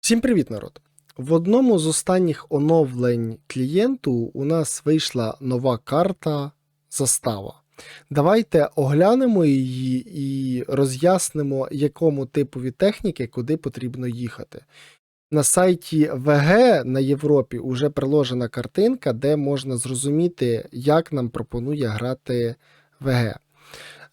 Всім привіт, народ! В одному з останніх оновлень клієнту у нас вийшла нова карта застава. Давайте оглянемо її і роз'яснимо, якому типові техніки куди потрібно їхати. На сайті ВГ на Європі вже приложена картинка, де можна зрозуміти, як нам пропонує грати ВГ.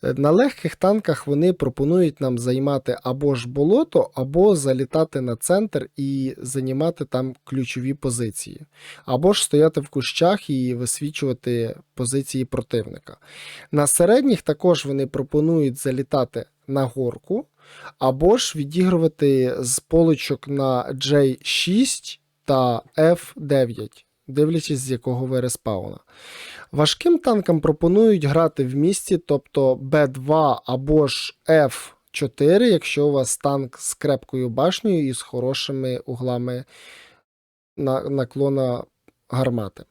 На легких танках вони пропонують нам займати або ж болото, або залітати на центр і займати там ключові позиції, або ж стояти в кущах і висвічувати позиції противника. На середніх також вони пропонують залітати на горку, або ж відігрувати з полочок на J6 та F9, дивлячись, з якого ви респауна. Важким танкам пропонують грати в місті, тобто Б2 або ж F4, якщо у вас танк з крепкою башнею і з хорошими углами наклона гармати.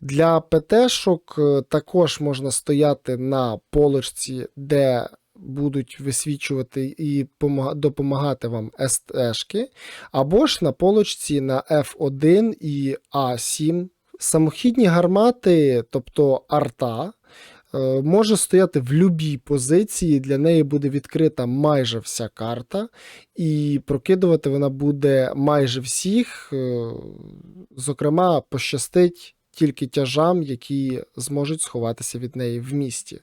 Для ПТ-шок е, також можна стояти на полочці, де будуть висвічувати і допомагати вам СТ-шки, або ж на полочці на F1 і А7 Самохідні гармати, тобто арта, е, може стояти в будь-якій позиції, для неї буде відкрита майже вся карта, і прокидувати вона буде майже всіх. е, Зокрема, пощастить тільки тяжам, які зможуть сховатися від неї в місті.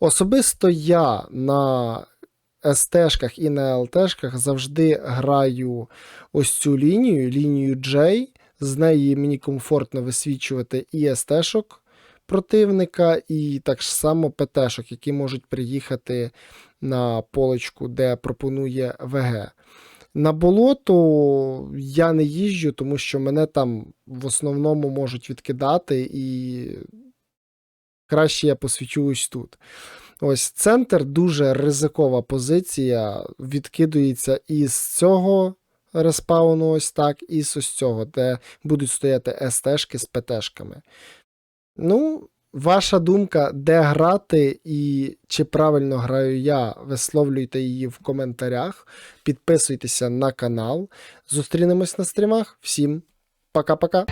Особисто я на СТ-шках і на ЛТ-шках завжди граю ось цю лінію, лінію J. З неї мені комфортно висвічувати і СТ-шок противника, і так само ПТ-шок, які можуть приїхати на полочку, де пропонує ВГ. На болото я не їжджу, тому що мене там в основному можуть відкидати, і краще я посвічу ось тут. Ось центр дуже ризикова позиція, відкидується із цього респауну, ось так, і з ось цього, де будуть стояти СТ-шки з ПТ-шками. Ну, ваша думка, де грати і чи правильно граю я, висловлюйте її в коментарях. Підписуйтеся на канал. Зустрінемось на стрімах. Всім пока-пока.